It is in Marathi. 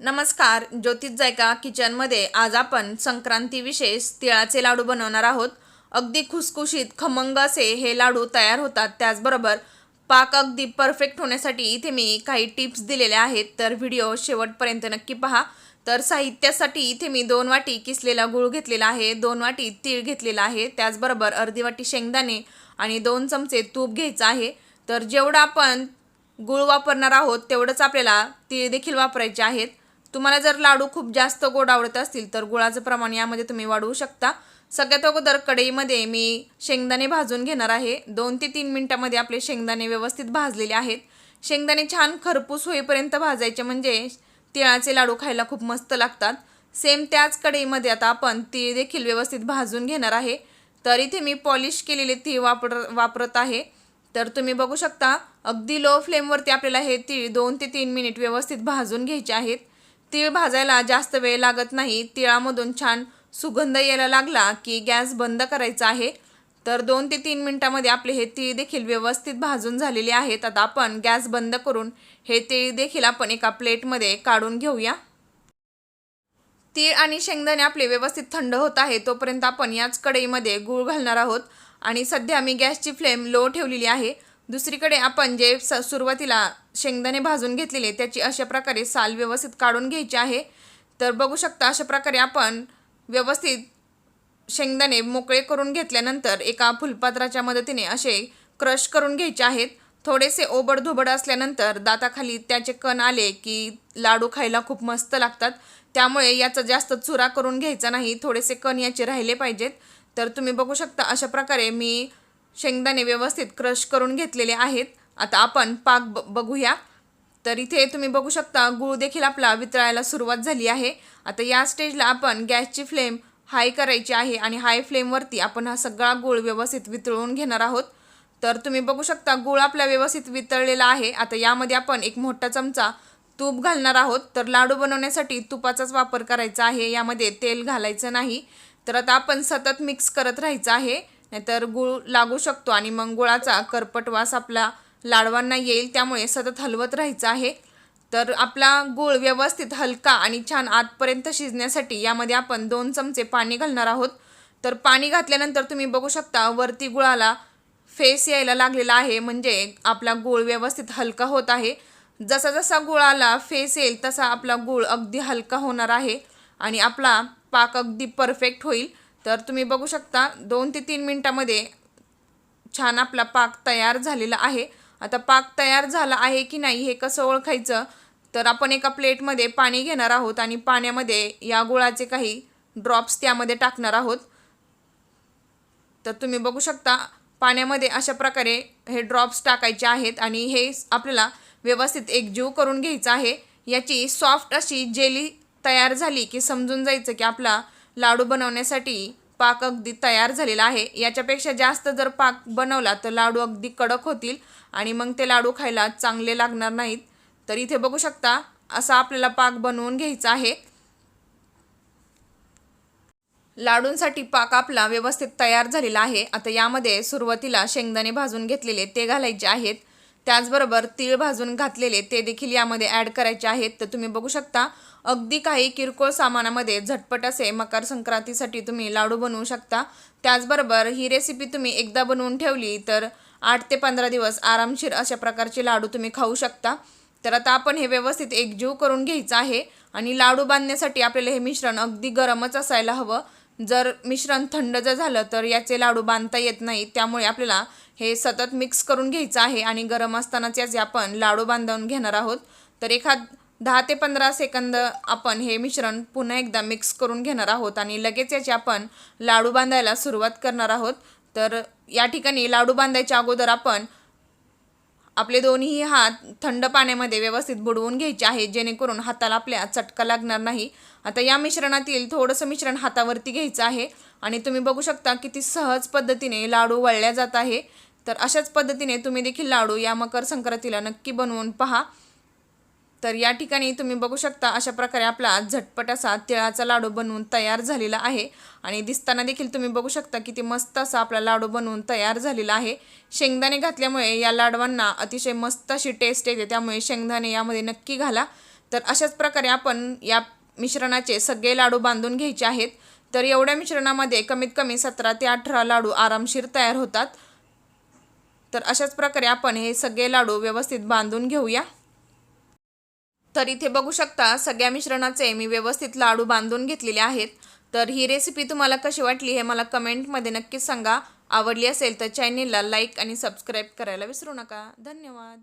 नमस्कार ज्योतिष जायका किचनमध्ये आज आपण संक्रांती विशेष तिळाचे लाडू बनवणार आहोत. अगदी खुसखुशीत खमंग असे हे लाडू तयार होतात. त्याचबरोबर पाक अगदी परफेक्ट होण्यासाठी इथे मी काही टिप्स दिलेल्या आहेत. तर व्हिडिओ शेवटपर्यंत नक्की पहा. तर साहित्यासाठी इथे मी दोन वाटी किसलेला गूळ घेतलेला आहे दोन वाटी तीळ घेतलेला आहे त्याचबरोबर अर्धी वाटी शेंगदाणे आणि दोन चमचे तूप घ्यायचं आहे. तर जेवढं आपण गूळ वापरणार आहोत तेवढंच आपल्याला तीळ देखील वापरायचे आहेत. तुम्हाला जर लाडू खूप जास्त गोड आवडत असतील तर गुळाचं प्रमाण यामध्ये तुम्ही वाढवू शकता. सगळ्यात अगोदर कढईमध्ये मी शेंगदाणे भाजून घेणार आहे. दोन ते तीन मिनटामध्ये आपले शेंगदाणे व्यवस्थित भाजलेले आहेत. शेंगदाणे छान खरपूस होईपर्यंत भाजायचे म्हणजे तिळाचे लाडू खायला खूप मस्त लागतात. सेम त्याच कढईमध्ये आता आपण तीळ देखील व्यवस्थित भाजून घेणार आहे. तर इथे मी पॉलिश केलेले तीळ वापर वापरत आहे. तर तुम्ही बघू शकता अगदी लो फ्लेमवरती आपल्याला हे तीळ दोन ते तीन मिनिट व्यवस्थित भाजून घ्यायचे आहेत. तीळ भाजायला जास्त वेळ लागत नाही. तिळामधून छान सुगंध यायला लागला की गॅस बंद करायचा आहे. तर दोन ते तीन मिनटामध्ये आपले हे तीळ देखील व्यवस्थित भाजून झालेले आहेत. आता आपण गॅस बंद करून हे तीळ देखील आपण एका प्लेटमध्ये काढून घेऊया. तीळ आणि शेंगदाणे आपले व्यवस्थित थंड होत आहे. तोपर्यंत आपण याच कढईमध्ये गूळ घालणार आहोत. आणि सध्या मी गॅसची फ्लेम लो ठेवलेली आहे. दुसरीकडे आपण जे स सुरुवातीला शेंगदाणे भाजून घेतलेले त्याची अशा प्रकारे साल व्यवस्थित काढून घ्यायची आहे. तर बघू शकता अशा प्रकारे आपण व्यवस्थित शेंगदाणे मोकळे करून घेतल्यानंतर एका फुलपात्राच्या मदतीने असे क्रश करून घ्यायचे आहेत. थोडेसे ओबडधोबड असल्यानंतर दाताखाली त्याचे कण आले की लाडू खायला खूप मस्त लागतात. त्यामुळे याचा जास्त चुरा करून घ्यायचा नाही थोडेसे कण याचे राहिले पाहिजेत. तर तुम्ही बघू शकता अशा प्रकारे मी शेंगदाणे व्यवस्थित क्रश करून घेतलेले आहेत. आता आपण पाक ब बघूया. तर इथे तुम्ही बघू शकता गूळ देखील आपला वितळायला सुरुवात झाली आहे. आता या स्टेजला आपण गॅसची फ्लेम हाय करायची आहे आणि हाय फ्लेमवरती आपण हा सगळा गूळ व्यवस्थित वितळून घेणार आहोत. तर तुम्ही बघू शकता गूळ आपला व्यवस्थित वितळलेला आहे. आता यामध्ये आपण एक मोठा चमचा तूप घालणार आहोत. तर लाडू बनवण्यासाठी तुपाचाच वापर करायचा आहे. यामध्ये तेल घालायचं नाही. तर आता आपण सतत मिक्स करत राहायचं आहे. नाहीतर गूळ लागू शकतो आणि मग गुळाचा करपट वास आपला लाडवांना येईल त्यामुळे सतत हलवत राहायचं आहे. तर आपला गूळ व्यवस्थित हलका आणि छान आतपर्यंत शिजण्यासाठी यामध्ये आपण दोन चमचे पाणी घालणार आहोत. तर पाणी घातल्यानंतर तुम्ही बघू शकता वरती गुळाला फेस यायला लागलेला आहे म्हणजे आपला गूळ व्यवस्थित हलका होत आहे. जसा जसा गुळाला फेस येईल तसा आपला गूळ अगदी हलका होणार आहे आणि आपला पाक अगदी परफेक्ट होईल. तर तुम्ही बघू शकता दोन ते तीन मिनटामध्ये छान आपला पाक तयार झालेला आहे. आता पाक तयार झाला आहे की नाही हे कसं ओळखायचं? तर आपण एका प्लेटमध्ये पाणी घेणार आहोत आणि पाण्यामध्ये या गुळाचे काही ड्रॉप्स त्यामध्ये टाकणार आहोत. तर तुम्ही बघू शकता पाण्यामध्ये अशा प्रकारे हे ड्रॉप्स टाकायचे आहेत आणि हे आपल्याला व्यवस्थित एकजीव करून घ्यायचं आहे. याची सॉफ्ट अशी जेली तयार झाली की समजून जायचं की आपला लाडू बनवण्यासाठी पाक अगदी तयार झालेला आहे. याच्यापेक्षा जास्त जर पाक बनवला तर लाडू अगदी कडक होतील आणि मग ते लाडू खायला चांगले लागणार नाहीत. तर इथे बघू शकता असा आपल्याला पाक बनवून घ्यायचा आहे. लाडूंसाठी पाक आपला व्यवस्थित तयार झालेला आहे. आता यामध्ये सुरुवातीला शेंगदाणे भाजून घेतलेले ते घालायचे आहेत. त्याचबरोबर तीळ भाजून घातलेले ते देखील यामध्ये ॲड करायचे आहेत. तर तुम्ही बघू शकता अगदी काही किरकोळ सामानामध्ये झटपट असे मकर संक्रांतीसाठी तुम्ही लाडू बनवू शकता. त्याचबरोबर ही रेसिपी तुम्ही एकदा बनवून ठेवली तर आठ ते पंधरा दिवस आरामशीर अशा प्रकारचे लाडू तुम्ही खाऊ शकता. तर आता आपण हे व्यवस्थित एकजीव करून घ्यायचं आहे आणि लाडू बांधण्यासाठी आपल्याला हे मिश्रण अगदी गरमच असायला हवं. जर मिश्रण थंड जर झालं तर याचे लाडू बांधता येत नाही त्यामुळे आपल्याला हे सतत मिक्स करून घ्यायचं आहे आणि गरम असतानाच याचे आपण लाडू बांधून घेणार आहोत. तर एखाद दहा ते पंधरा सेकंद आपण हे मिश्रण पुन्हा एकदा मिक्स करून घेणार आहोत आणि लगेच याचे आपण लाडू बांधायला सुरुवात करणार आहोत. तर या ठिकाणी लाडू बांधायच्या अगोदर आपण आपले दोन्ही हात थंड पाण्यामध्ये व्यवस्थित बुडवून घ्यायचे आहे जेणेकरून हाताला आपल्या चटका लागणार नाही. आता या मिश्रणातील थोडंसं मिश्रण हातावरती घ्यायचं आहे आणि तुम्ही बघू शकता किती सहज पद्धतीने लाडू वळल्या जात आहे. तर अशाच पद्धतीने तुम्ही देखील लाडू या मकर संक्रांतीला नक्की बनवून पहा. तर या ठिकाणी तुम्ही बघू शकता अशा प्रकारे आपला झटपट असा तिळाचा लाडू बनवून तयार झालेला आहे. आणि दिसताना देखील तुम्ही बघू शकता किती मस्त असा आपला लाडू बनवून तयार झालेला आहे. शेंगदाणे घातल्यामुळे या लाडवांना अतिशय मस्त अशी टेस्ट येते त्यामुळे शेंगदाणे यामध्ये नक्की घाला. तर अशाच प्रकारे आपण या मिश्रणाचे सगळे लाडू बांधून घ्यायचे आहेत. तर एवढ्या मिश्रणामध्ये कमीत कमी सतरा ते अठरा लाडू आरामशीर तयार होतात. तर अशाच प्रकारे आपण हे सगळे लाडू व्यवस्थित बांधून घेऊया. तर इथे बघू शकता सगळ्या मिश्रणाचे मी व्यवस्थित लाडू बांधून घेतलेले आहेत. तर ही रेसिपी तुम्हाला कशी वाटली हे मला कमेंटमध्ये नक्कीच सांगा. आवडली असेल तर चॅनेलला लाईक आणि सबस्क्राईब करायला विसरू नका. धन्यवाद.